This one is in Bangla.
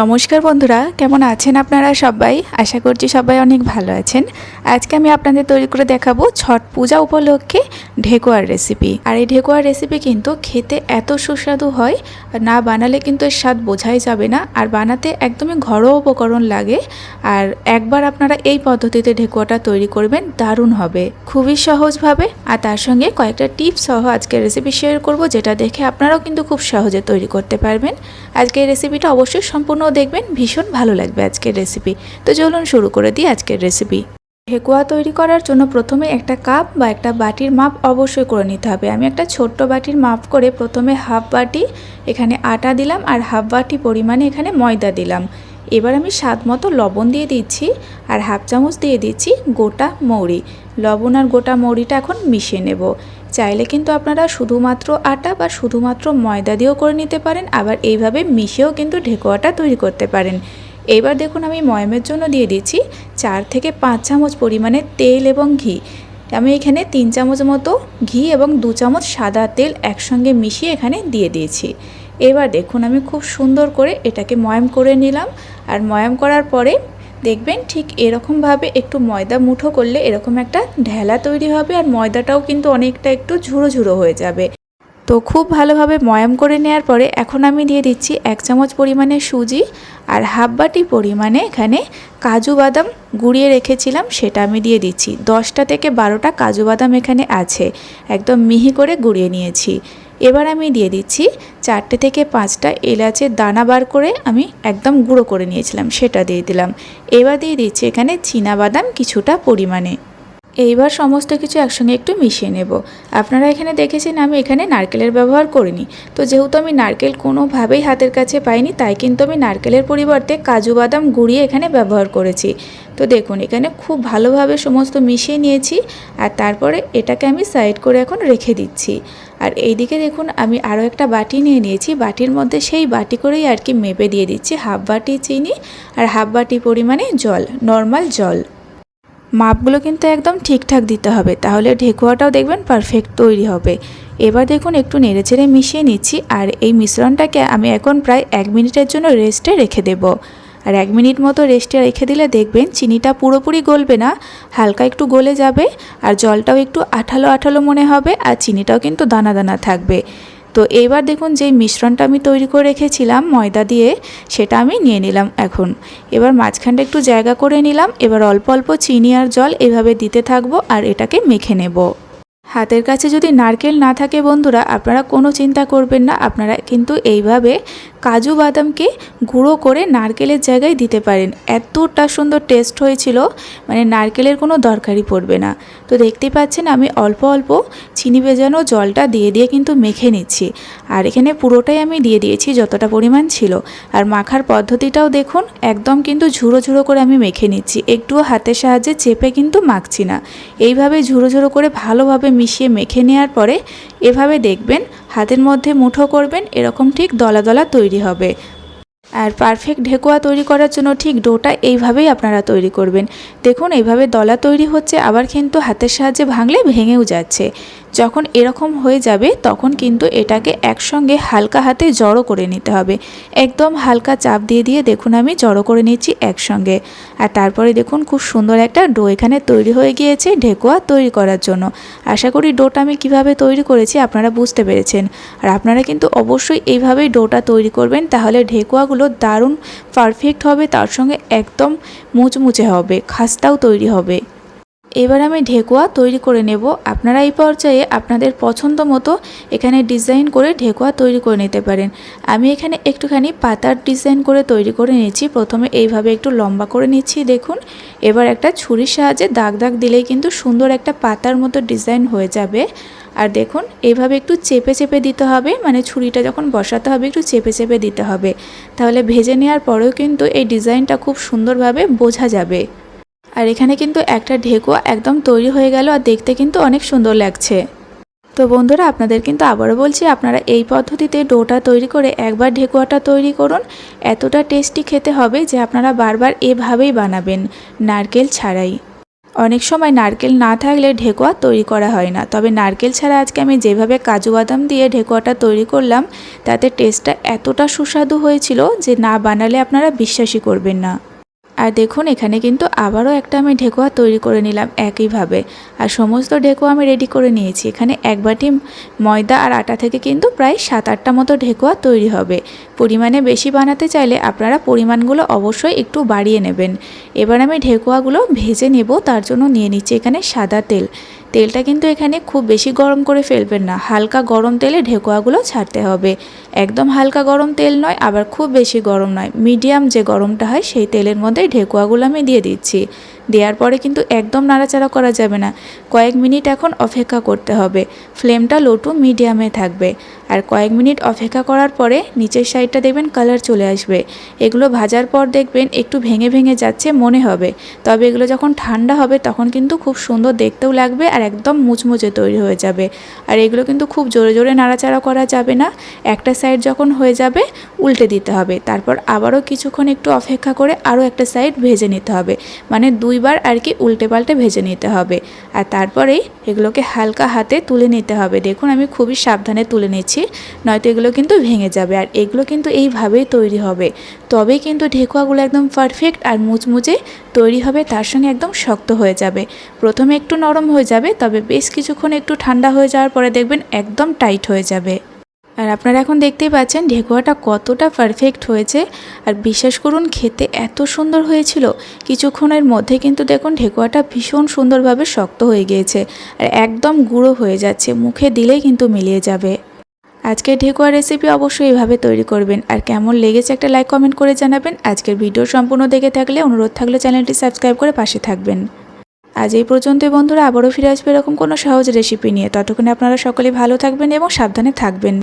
নমস্কার বন্ধুরা, কেমন আছেন আপনারা সবাই? আশা করছি সবাই অনেক ভালো আছেন। আজকে আমি আপনাদের তৈরি করে দেখাবো ছট পূজা উপলক্ষে ঢেকুয়ার রেসিপি আর এই ঢেকুয়ার রেসিপি কিন্তু খেতে এত সুস্বাদু হয়, না বানালে কিন্তু এর স্বাদ বোঝাই যাবে না। আর বানাতে একদমই ঘরোয়া উপকরণ লাগে। আর একবার আপনারা এই পদ্ধতিতে ঢেকুয়াটা তৈরি করবেন, দারুণ হবে। খুবই সহজভাবে আর তার সঙ্গে কয়েকটা টিপস সহ আজকে রেসিপি শেয়ার করব, যেটা দেখে আপনারাও কিন্তু খুব সহজে তৈরি করতে পারবেন। আজকে এই রেসিপিটা অবশ্যই সম্পূর্ণ দেখবেন ভীষণ ভালো লাগবে আজকের রেসিপি তো চলুন শুরু করে দিই আজকের রেসিপি ঠেকুয়া তৈরি করার জন্য প্রথমে একটা কাপ বা একটা বাটির মাপ অবশ্যই করে নিতে হবে। আমি একটা ছোট্ট বাটির মাপ করে প্রথমে হাফ বাটি এখানে আটা দিলাম আর হাফ বাটি পরিমাণে এখানে ময়দা দিলাম। এবার আমি স্বাদ মতো লবণ দিয়ে দিচ্ছি আর হাফ চামচ দিয়ে দিচ্ছি গোটা মৌরি। লবণ আর গোটা মৌরিটা এখন মিশিয়ে নেব। চাইলে কিন্তু আপনারা শুধুমাত্র আটা বা শুধুমাত্র ময়দা দিয়েও করে নিতে পারেন, আবার এইভাবে মিশিয়েও কিন্তু ঢেকুয়াটা তৈরি করতে পারেন। এবার দেখুন আমি ময়মের জন্য দিয়ে দিচ্ছি চার থেকে পাঁচ চামচ পরিমাণে তেল এবং ঘি। আমি এখানে তিন চামচ মতো ঘি এবং দু চামচ সাদা তেল একসঙ্গে মিশিয়ে এখানে দিয়ে দিয়েছি। এবার দেখুন আমি খুব সুন্দর করে এটাকে ময়াম করে নিলাম। আর ময়াম করার পরে দেখবেন ঠিক এরকমভাবে একটু ময়দা মুঠো করলে এরকম একটা ঢেলা তৈরি হবে আর ময়দাটাও কিন্তু অনেকটা একটু ঝুড়ো ঝুড়ো হয়ে যাবে। তো খুব ভালোভাবে ময়াম করে নেওয়ার পরে এখন আমি দিয়ে দিচ্ছি এক চামচ পরিমাণে সুজি আর হাফ বাটি পরিমাণে এখানে কাজু বাদাম গুঁড়িয়ে রেখেছিলাম, সেটা আমি দিয়ে দিচ্ছি। দশটা থেকে বারোটা কাজু বাদাম এখানে আছে, একদম মিহি করে গুঁড়িয়ে নিয়েছি। এবার আমি দিয়ে দিচ্ছি চারটে থেকে পাঁচটা এলাচের দানা বার করে আমি একদম গুঁড়ো করে নিয়েছিলাম, সেটা দিয়ে দিলাম। এবার দিয়ে দিচ্ছি এখানে বাদাম কিছুটা পরিমাণে। এইবার সমস্ত কিছু একসঙ্গে একটু মিশিয়ে নেব। আপনারা এখানে দেখেছেন আমি এখানে নারকেলের ব্যবহার করিনি। তো যেহেতু আমি নারকেল কোনোভাবেই হাতের কাছে পাইনি, তাই কিন্তু আমি নারকেলের পরিবর্তে কাজু বাদাম গুঁড়িয়ে এখানে ব্যবহার করেছি। তো দেখুন, এখানে খুব ভালোভাবে সমস্ত মিশিয়ে নিয়েছি আর তারপরে এটাকে আমি সাইড করে এখন রেখে দিচ্ছি। আর এইদিকে দেখুন, আমি আরও একটা বাটি নিয়ে নিয়েছি। বাটির মধ্যে সেই বাটি করেই আর কি মেপে দিয়ে দিচ্ছি। হাফ বাটি চিনি আর হাফ বাটি পরিমাণে জল, নর্মাল জল। মাপগুলো কিন্তু একদম ঠিকঠাক দিতে হবে। তাহলে ঢেকুয়াটাও দেখবেন পারফেক্ট তৈরি হবে। এবার দেখুন একটু নেড়েচেড়ে মিশিয়ে নিচ্ছি আর এই মিশ্রণটাকে আমি এখন প্রায় এক মিনিটের জন্য রেস্টে রেখে দেব। আর এক মিনিট মতো রেস্টে রেখে দিলে দেখবেন চিনিটা পুরোপুরি গলবে না, হালকা একটু গলে যাবে আর জলটাও একটু আঠালো আঠালো মনে হবে আর চিনিটাও কিন্তু দানা দানা থাকবে। তো এইবার দেখুন যে মিশ্রণটা আমি তৈরি করে রেখেছিলাম ময়দা দিয়ে, সেটা আমি নিয়ে নিলাম এখন। এবার মাঝখানটা একটু জায়গা করে নিলাম, এবার অল্প অল্প চিনি আর জল এভাবে দিতে থাকব আর এটাকে মেখে নেব। হাতের কাছে যদি নারকেল না থাকে বন্ধুরা, আপনারা কোনো চিন্তা করবেন না। আপনারা কিন্তু এইভাবে কাজু বাদামকে গুঁড়ো করে নারকেলের জায়গায় দিতে পারেন। এতটা সুন্দর টেস্ট হয়েছিল মানে নারকেলের কোনো দরকারই পড়বে না। তো দেখতে পাচ্ছেন আমি অল্প অল্প চিনি ভেজানো জলটা দিয়ে দিয়ে কিন্তু মেখে নিচ্ছি। আর এখানে পুরোটাই আমি দিয়ে দিয়েছি যতটা পরিমাণ ছিল। আর মাখার পদ্ধতিটাও দেখুন, একদম কিন্তু ঝুড়ো ঝুড়ো করে আমি মেখে নিচ্ছি। একটুও হাতের সাহায্যে চেপে কিন্তু মাখছি না। এইভাবে ঝুড়ো ঝুড়ো করে ভালোভাবে মিশিয়ে মেখে নেওয়ার পরে এভাবে দেখবেন হাতের মধ্যে মুঠো করবেন, এরকম ঠিক দলা দলা তৈরি হবে। আর পারফেক্ট ঢেকুয়া তৈরি করার জন্য ঠিক ডোটা এইভাবেই আপনারা তৈরি করবেন। দেখুন, এইভাবে দলা তৈরি হচ্ছে, আবার কিন্তু হাতের সাহায্যে ভাঙলে ভেঙেও যাচ্ছে। যখন এরকম হয়ে যাবে, তখন কিন্তু এটাকে একসঙ্গে হালকা হাতে জড়ো করে নিতে হবে। একদম হালকা চাপ দিয়ে দিয়ে দেখুন আমি জড়ো করে নিচ্ছি একসঙ্গে। আর তারপরে দেখুন খুব সুন্দর একটা ডো এখানে তৈরি হয়ে গিয়েছে ঢেকুয়া তৈরি করার জন্য। আশা করি ডোটা আমি কীভাবে তৈরি করেছি আপনারা বুঝতে পেরেছেন। আর আপনারা কিন্তু অবশ্যই এইভাবেই ডোটা তৈরি করবেন, তাহলে ঢেকুয়াগুলো দারুণ পারফেক্ট হবে, তার সঙ্গে একদম মুচমুচে হবে, খাস্তাও তৈরি হবে। এবার আমি ঢেকুয়া তৈরি করে নেব। আপনারা এই পর্যায়ে আপনাদের পছন্দ মতো এখানে ডিজাইন করে ঢেকুয়া তৈরি করে নিতে পারেন। আমি এখানে একটুখানি পাতার ডিজাইন করে তৈরি করে নিচ্ছি প্রথমে এইভাবে একটু লম্বা করে নিচ্ছি, দেখুন। এবার একটা ছুরির সাহায্যে দাগ দাগ দিলেই কিন্তু সুন্দর একটা পাতার মতো ডিজাইন হয়ে যাবে। আর দেখুন, এইভাবে একটু চেপে চেপে দিতে হবে মানে ছুরিটা যখন বসাতে হবে, একটু চেপে চেপে দিতে হবে। তাহলে ভেজে নেওয়ার পরেও কিন্তু এই ডিজাইনটা খুব সুন্দরভাবে বোঝা যাবে। আর এখানে কিন্তু একটা ঢেকুয়া একদম তৈরি হয়ে গেল আর দেখতে কিন্তু অনেক সুন্দর লাগছে। তো বন্ধুরা, আপনাদের কিন্তু আবারও বলছি, আপনারা এই পদ্ধতিতে ডোটা তৈরি করে একবার ঢেকুয়াটা তৈরি করুন। এতটা টেস্টি খেতে হবে যে আপনারা বারবার এভাবেই বানাবেন নারকেল ছাড়াই। অনেক সময় নারকেল না থাকলে ঢেকুয়া তৈরি করা হয় না। তবে নারকেল ছাড়া আজকে আমি যেভাবে কাজু বাদাম দিয়ে ঢেকুয়াটা তৈরি করলাম, তাতে টেস্টটা এতটা সুস্বাদু হয়েছিল যে না বানালে আপনারা বিশ্বাসই করবেন না। আর দেখুন, এখানে কিন্তু আবারও একটা আমি ঢেকুয়া তৈরি করে নিলাম একইভাবে। আর সমস্ত ঢেকুয়া আমি রেডি করে নিয়েছি। এখানে এক বাটি ময়দা আর আটা থেকে কিন্তু প্রায় সাত আটটা মতো ঢেকুয়া তৈরি হবে। পরিমাণে বেশি বানাতে চাইলে আপনারা পরিমাণগুলো অবশ্যই একটু বাড়িয়ে নেবেন। এবার আমি ঢেকুয়াগুলো ভেজে নেব, তার জন্য নিয়ে নিচ্ছি এখানে সাদা তেল। তেলটা কিন্তু এখানে খুব বেশি গরম করে ফেলবেন না। হালকা গরম তেলে ঢেকুয়াগুলো ছাড়তে হবে। একদম হালকা গরম তেল নয়, আবার খুব বেশি গরম নয়। মিডিয়াম যে গরমটা হয়, সেই তেলের মধ্যে ঢেকুয়াগুলো আমি দিয়ে দিচ্ছি। দেওয়ার পরে কিন্তু একদম নাড়াচাড়া করা যাবে না। কয়েক মিনিট এখন অপেক্ষা করতে হবে। ফ্লেমটা লো টু মিডিয়ামে থাকবে। আর কয়েক মিনিট অপেক্ষা করার পরে নিচের সাইডটা দেখবেন কালার চলে আসবে। এগুলো ভাজার পর দেখবেন একটু ভেঙে ভেঙে যাচ্ছে মনে হবে। তবে এগুলো যখন ঠান্ডা হবে তখন কিন্তু খুব সুন্দর দেখতেও লাগবে আর একদম মুচমুচে তৈরি হয়ে যাবে। আর এগুলো কিন্তু খুব জোরে জোরে নাড়াচাড়া করা যাবে না। একটা সাইড যখন হয়ে যাবে উল্টে দিতে হবে। তারপর আবারও কিছুক্ষণ একটু অপেক্ষা করে আরও একটা সাইড ভেজে নিতে হবে। মানে দুইবার আর কি উল্টে পাল্টে ভেজে নিতে হবে। আর তারপরেই এগুলোকে হালকা হাতে তুলে নিতে হবে। দেখুন আমি খুবই সাবধানে তুলে নিচ্ছি নয়তো এগুলো কিন্তু ভেঙে যাবে আর এগুলো কিন্তু এইভাবেই তৈরি হবে। তবেই কিন্তু ঢেকুয়াগুলো একদম পারফেক্ট আর মুচমুচে তৈরি হবে, তার সঙ্গে একদম শক্ত হয়ে যাবে। প্রথমে একটু নরম হয়ে যাবে, তবে বেশ কিছুক্ষণ একটু ঠান্ডা হয়ে যাওয়ার পরে দেখবেন একদম টাইট হয়ে যাবে। আর আপনারা এখন দেখতেই পাচ্ছেন ঢেকুয়াটা কতটা পারফেক্ট হয়েছে। আর বিশ্বাস করুন, খেতে এত সুন্দর হয়েছিল, কিছুক্ষণের মধ্যে কিন্তু দেখুন ঢেকুয়াটা ভীষণ সুন্দরভাবে শক্ত হয়ে গিয়েছে। আর একদম গুঁড়ো হয়ে যাচ্ছে, মুখে দিলেই কিন্তু মিলিয়ে যাবে। আজকের ঢেকুয়া রেসিপি অবশ্যই এভাবে তৈরি করবেন। আর কেমন লেগেছে একটা লাইক কমেন্ট করে জানাবেন। আজকের ভিডিও সম্পূর্ণ দেখে থাকলে অনুরোধ থাকলে চ্যানেলটি সাবস্ক্রাইব করে পাশে থাকবেন। আজ এই পর্যন্তই বন্ধুরা। আবারও ফিরে আসবে এরকম কোনো সহজ রেসিপি নিয়ে। ততক্ষণে আপনারা সকলে ভালো থাকবেন এবং সাবধানে থাকবেন।